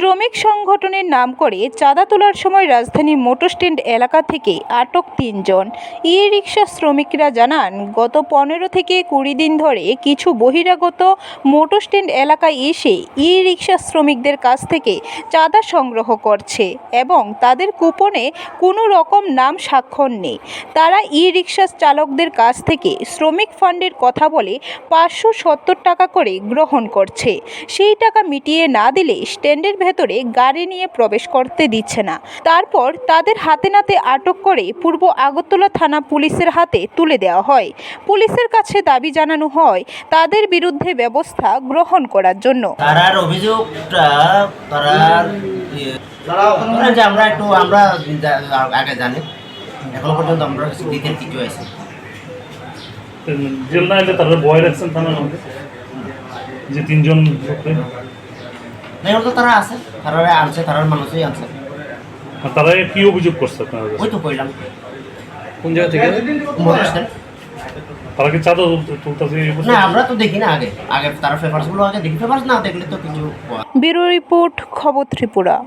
শ্রমিক সংগঠনের নাম করে চাঁদা তোলার সময় রাজধানীর মোটরস্ট্যান্ড এলাকা থেকে আটক তিনজন। ই রিক্সা শ্রমিকরা জানান, গত পনেরো থেকে কুড়ি দিন ধরে কিছু বহিরাগত মোটরস্ট্যান্ড এলাকায় এসে ই রিক্সা শ্রমিকদের কাছ থেকে চাঁদা সংগ্রহ করছে এবং তাদের কুপনে কোনো রকম নাম স্বাক্ষর নেই। তারা ই রিক্সা চালকদের কাছ থেকে শ্রমিক ফান্ডের কথা বলে পাঁচশো সত্তর টাকা করে গ্রহণ করছে। সেই টাকা মিটিয়ে না দিলে স্ট্যান্ডের ভেতরে গাড়ি নিয়ে প্রবেশ করতে দিচ্ছে না। তারপর তাদের হাতে নাতে আটক করে পূর্ব আগরতলা থানা পুলিশের হাতে তুলে দেওয়া হয়। পুলিশের কাছে দাবি জানানো হয় তাদের বিরুদ্ধে ব্যবস্থা গ্রহণ করার জন্য। তারার অভিযোগটা তারার যে আমরা একটু আমরা আগে জানি। এখনও পর্যন্ত আমরা দিতে কিছু আছে জেল না এলে তারা বয় রাখছেন থানার মধ্যে যে তিনজন লোককে। তো তারা আছে তারা আনছে তারার মানুষই আনছে। আর তারা কি অভিযোগ করছে আপনার কাছে? ওই তো কইলাম। কোন জায়গা থেকে? স্ট্যান্ড তারা কি চাঁদা তুল- তুলতেছে এই বছর? না আমরা তো দেখি না আগে। আগে তারা পেপারসগুলো আগে দেখি। পেপারস না দেখলে তো কিছু ব্যুরো রিপোর্ট খবর ত্রিপুরা।